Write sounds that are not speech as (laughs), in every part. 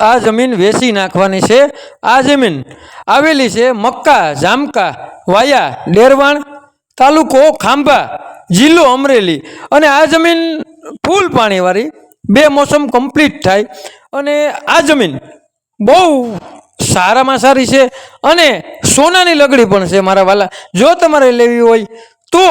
આ જમીન વેચી નાખવાની છે. આ જમીન આવેલી છે મક્કા, જામકા, વાયા, ડેરવાણ, તાલુકો ખાંભા, જિલ્લો અમરેલી. અને આ જમીન ફૂલ પાણીવાળી, બે મોસમ કમ્પ્લીટ થાય. અને આ જમીન બહુ સારામાં સારી છે અને સોનાની લગડી પણ છે મારા વાલા. જો તમારે લેવી હોય તો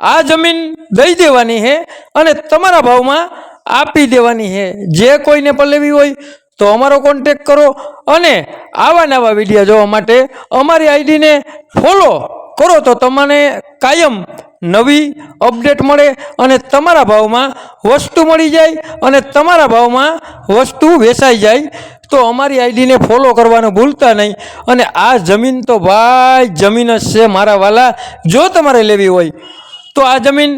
આ જમીન દઈ દેવાની છે અને તમારા ભાવમાં આપી દેવાની છે. જે કોઈને પણ લેવી હોય તો અમારો કોન્ટેક કરો અને આવા નવા વીડિયો જોવા માટે અમારી આઈડીને ફોલો કરો તો તમને કાયમ નવી અપડેટ મળે અને તમારા ભાવમાં વસ્તુ મળી જાય અને તમારા ભાવમાં વસ્તુ વેચાઈ જાય. તો અમારી આઈડીને ફોલો કરવાનું ભૂલતા નહીં અને આ જમીન તો ભાઈ જમીન જ છે મારા વાલા. જો તમારે લેવી હોય તો આ જમીન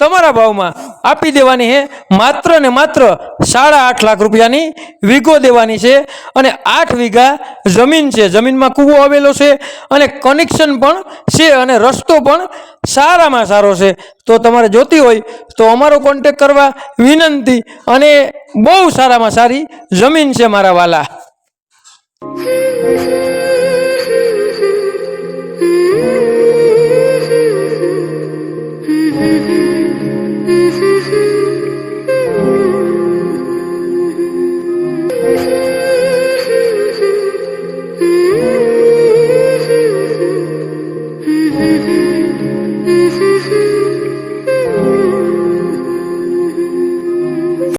તમારા ભાવમાં આપી દેવાની છે. માત્ર ને માત્ર સાડા આઠ લાખ રૂપિયાની વીઘો દેવાની છે અને આઠ વીઘા જમીન છે. જમીનમાં કૂવો આવેલો છે અને કનેક્શન પણ છે અને રસ્તો પણ સારામાં સારો છે. તો તમારે જોતી હોય તો અમારો કોન્ટેક કરવા વિનંતી અને બહુ સારામાં સારી જમીન છે મારા વાલા. Mm-hmm. (laughs)